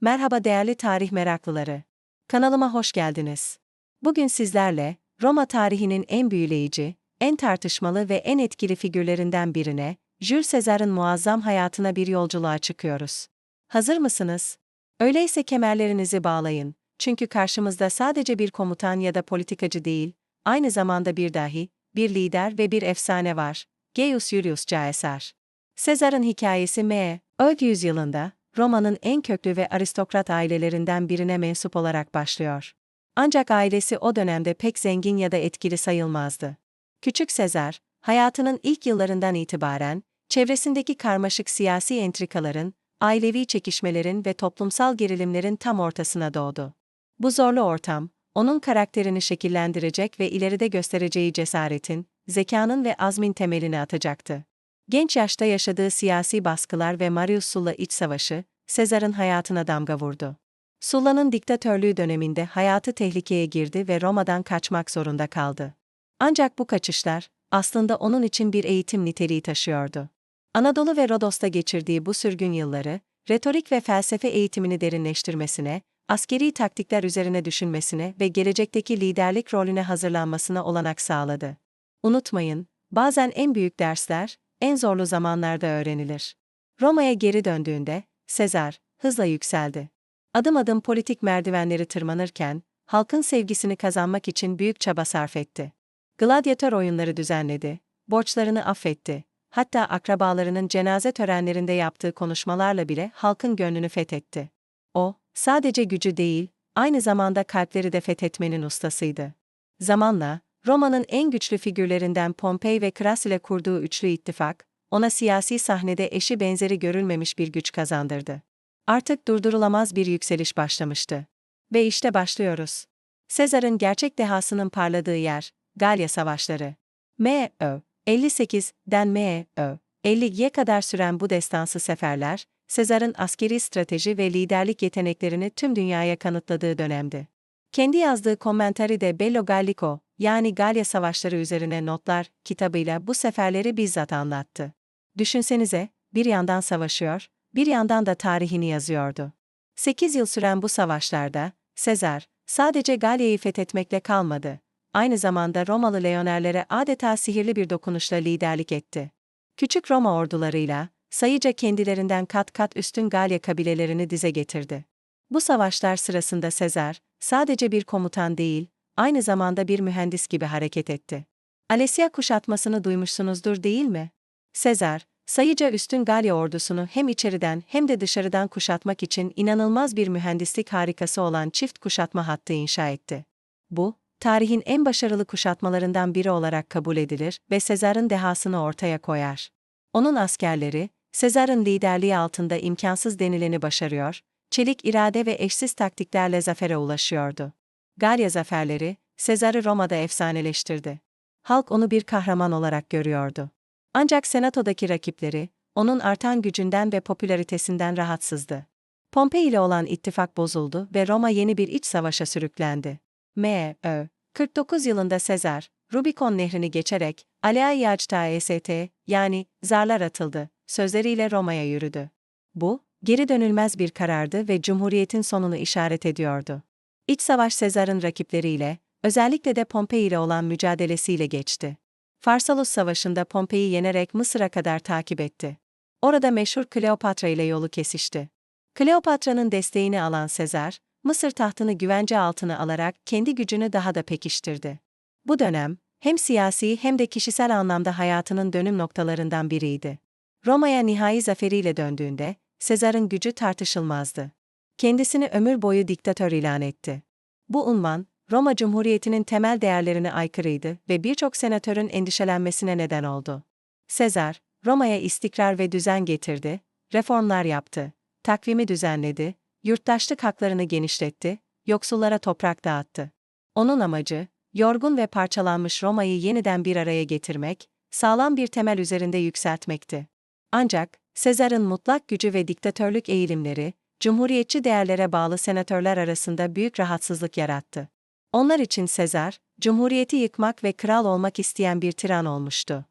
Merhaba değerli tarih meraklıları. Kanalıma hoş geldiniz. Bugün sizlerle Roma tarihinin en büyüleyici, en tartışmalı ve en etkili figürlerinden birine, Jules Caesar'ın muazzam hayatına bir yolculuğa çıkıyoruz. Hazır mısınız? Öyleyse kemerlerinizi bağlayın. Çünkü karşımızda sadece bir komutan ya da politikacı değil, aynı zamanda bir dahi, bir lider ve bir efsane var. Gaius Julius Caesar. Sezar'ın hikayesi M. Ö. yüzyılında, Roma'nın en köklü ve aristokrat ailelerinden birine mensup olarak başlıyor. Ancak ailesi o dönemde pek zengin ya da etkili sayılmazdı. Küçük Sezar, hayatının ilk yıllarından itibaren, çevresindeki karmaşık siyasi entrikaların, ailevi çekişmelerin ve toplumsal gerilimlerin tam ortasına doğdu. Bu zorlu ortam, onun karakterini şekillendirecek ve ileride göstereceği cesaretin, zekanın ve azmin temelini atacaktı. Genç yaşta yaşadığı siyasi baskılar ve Marius Sulla iç savaşı, Sezar'ın hayatına damga vurdu. Sulla'nın diktatörlüğü döneminde hayatı tehlikeye girdi ve Roma'dan kaçmak zorunda kaldı. Ancak bu kaçışlar, aslında onun için bir eğitim niteliği taşıyordu. Anadolu ve Rodos'ta geçirdiği bu sürgün yılları, retorik ve felsefe eğitimini derinleştirmesine, askeri taktikler üzerine düşünmesine ve gelecekteki liderlik rolüne hazırlanmasına olanak sağladı. Unutmayın, bazen en büyük dersler, en zorlu zamanlarda öğrenilir. Roma'ya geri döndüğünde, Sezar, hızla yükseldi. Adım adım politik merdivenleri tırmanırken, halkın sevgisini kazanmak için büyük çaba sarf etti. Gladyatör oyunları düzenledi, borçlarını affetti, hatta akrabalarının cenaze törenlerinde yaptığı konuşmalarla bile halkın gönlünü fethetti. O, sadece gücü değil, aynı zamanda kalpleri de fethetmenin ustasıydı. Zamanla, Roma'nın en güçlü figürlerinden Pompey ve Kras ile kurduğu üçlü ittifak, ona siyasi sahnede eşi benzeri görülmemiş bir güç kazandırdı. Artık durdurulamaz bir yükseliş başlamıştı. Ve işte başlıyoruz. Sezar'ın gerçek dehasının parladığı yer, Galya Savaşları. M.Ö. 58'den M.Ö. 50'ye kadar süren bu destansı seferler, Sezar'ın askeri strateji ve liderlik yeteneklerini tüm dünyaya kanıtladığı dönemdi. Kendi yazdığı Commentari de Bello Gallico, yani Galya Savaşları üzerine notlar kitabıyla bu seferleri bizzat anlattı. Düşünsenize, bir yandan savaşıyor, bir yandan da tarihini yazıyordu. 8 yıl süren bu savaşlarda, Sezar, sadece Galya'yı fethetmekle kalmadı. Aynı zamanda Romalı leonerlere adeta sihirli bir dokunuşla liderlik etti. Küçük Roma ordularıyla, sayıca kendilerinden kat kat üstün Galya kabilelerini dize getirdi. Bu savaşlar sırasında Sezar, sadece bir komutan değil, aynı zamanda bir mühendis gibi hareket etti. Alesya kuşatmasını duymuşsunuzdur değil mi? Sezar, sayıca üstün Galya ordusunu hem içeriden hem de dışarıdan kuşatmak için inanılmaz bir mühendislik harikası olan çift kuşatma hattı inşa etti. Bu, tarihin en başarılı kuşatmalarından biri olarak kabul edilir ve Sezar'ın dehasını ortaya koyar. Onun askerleri, Sezar'ın liderliği altında imkansız denileni başarıyor, çelik irade ve eşsiz taktiklerle zafere ulaşıyordu. Galya zaferleri, Sezar'ı Roma'da efsaneleştirdi. Halk onu bir kahraman olarak görüyordu. Ancak senatodaki rakipleri, onun artan gücünden ve popülaritesinden rahatsızdı. Pompei ile olan ittifak bozuldu ve Roma yeni bir iç savaşa sürüklendi. M.Ö. 49 yılında Sezar, Rubikon nehrini geçerek, Alea Yacta EST, yani zarlar atıldı, sözleriyle Roma'ya yürüdü. Bu, geri dönülmez bir karardı ve Cumhuriyet'in sonunu işaret ediyordu. İç savaş Sezar'ın rakipleriyle, özellikle de Pompei ile olan mücadelesiyle geçti. Farsalus Savaşı'nda Pompei'yi yenerek Mısır'a kadar takip etti. Orada meşhur Kleopatra ile yolu kesişti. Kleopatra'nın desteğini alan Sezar, Mısır tahtını güvence altına alarak kendi gücünü daha da pekiştirdi. Bu dönem, hem siyasi hem de kişisel anlamda hayatının dönüm noktalarından biriydi. Roma'ya nihai zaferiyle döndüğünde, Sezar'ın gücü tartışılmazdı. Kendisini ömür boyu diktatör ilan etti. Bu unvan, Roma Cumhuriyeti'nin temel değerlerine aykırıydı ve birçok senatörün endişelenmesine neden oldu. Sezar, Roma'ya istikrar ve düzen getirdi, reformlar yaptı, takvimi düzenledi, yurttaşlık haklarını genişletti, yoksullara toprak dağıttı. Onun amacı, yorgun ve parçalanmış Roma'yı yeniden bir araya getirmek, sağlam bir temel üzerinde yükseltmekti. Ancak, Sezar'ın mutlak gücü ve diktatörlük eğilimleri, cumhuriyetçi değerlere bağlı senatörler arasında büyük rahatsızlık yarattı. Onlar için Sezar, cumhuriyeti yıkmak ve kral olmak isteyen bir tiran olmuştu.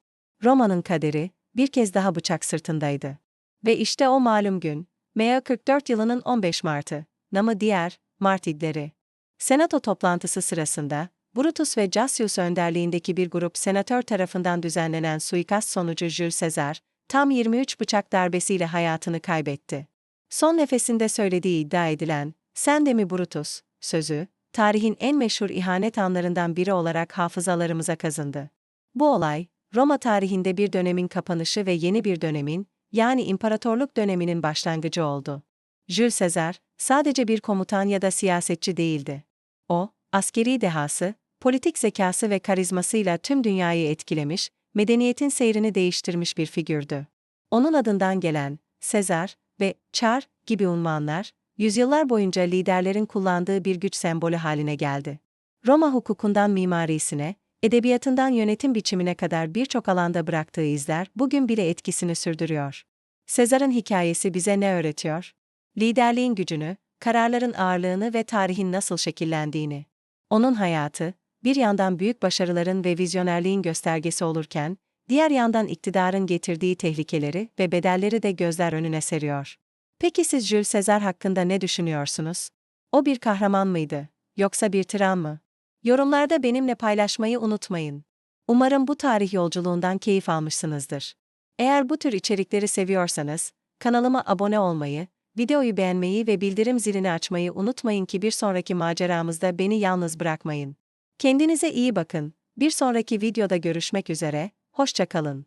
Roma'nın kaderi, bir kez daha bıçak sırtındaydı. Ve işte o malum gün, MA 44 yılının 15 Mart'ı, namı diğer, Mart İdleri. Senato toplantısı sırasında, Brutus ve Cassius önderliğindeki bir grup senatör tarafından düzenlenen suikast sonucu Jules Caesar, tam 23 bıçak darbesiyle hayatını kaybetti. Son nefesinde söylediği iddia edilen, sen de mi Brutus, sözü, tarihin en meşhur ihanet anlarından biri olarak hafızalarımıza kazındı. Bu olay, Roma tarihinde bir dönemin kapanışı ve yeni bir dönemin, yani imparatorluk döneminin başlangıcı oldu. Jules Caesar, sadece bir komutan ya da siyasetçi değildi. O, askeri dehası, politik zekası ve karizmasıyla tüm dünyayı etkilemiş, medeniyetin seyrini değiştirmiş bir figürdü. Onun adından gelen, Sezar ve Çar gibi unvanlar, yüzyıllar boyunca liderlerin kullandığı bir güç sembolü haline geldi. Roma hukukundan mimarisine, edebiyatından yönetim biçimine kadar birçok alanda bıraktığı izler bugün bile etkisini sürdürüyor. Sezar'ın hikayesi bize ne öğretiyor? Liderliğin gücünü, kararların ağırlığını ve tarihin nasıl şekillendiğini. Onun hayatı, bir yandan büyük başarıların ve vizyonerliğin göstergesi olurken, diğer yandan iktidarın getirdiği tehlikeleri ve bedelleri de gözler önüne seriyor. Peki siz Jules Caesar hakkında ne düşünüyorsunuz? O bir kahraman mıydı, yoksa bir tiran mı? Yorumlarda benimle paylaşmayı unutmayın. Umarım bu tarih yolculuğundan keyif almışsınızdır. Eğer bu tür içerikleri seviyorsanız, kanalıma abone olmayı, videoyu beğenmeyi ve bildirim zilini açmayı unutmayın ki bir sonraki maceramızda beni yalnız bırakmayın. Kendinize iyi bakın. Bir sonraki videoda görüşmek üzere, hoşça kalın.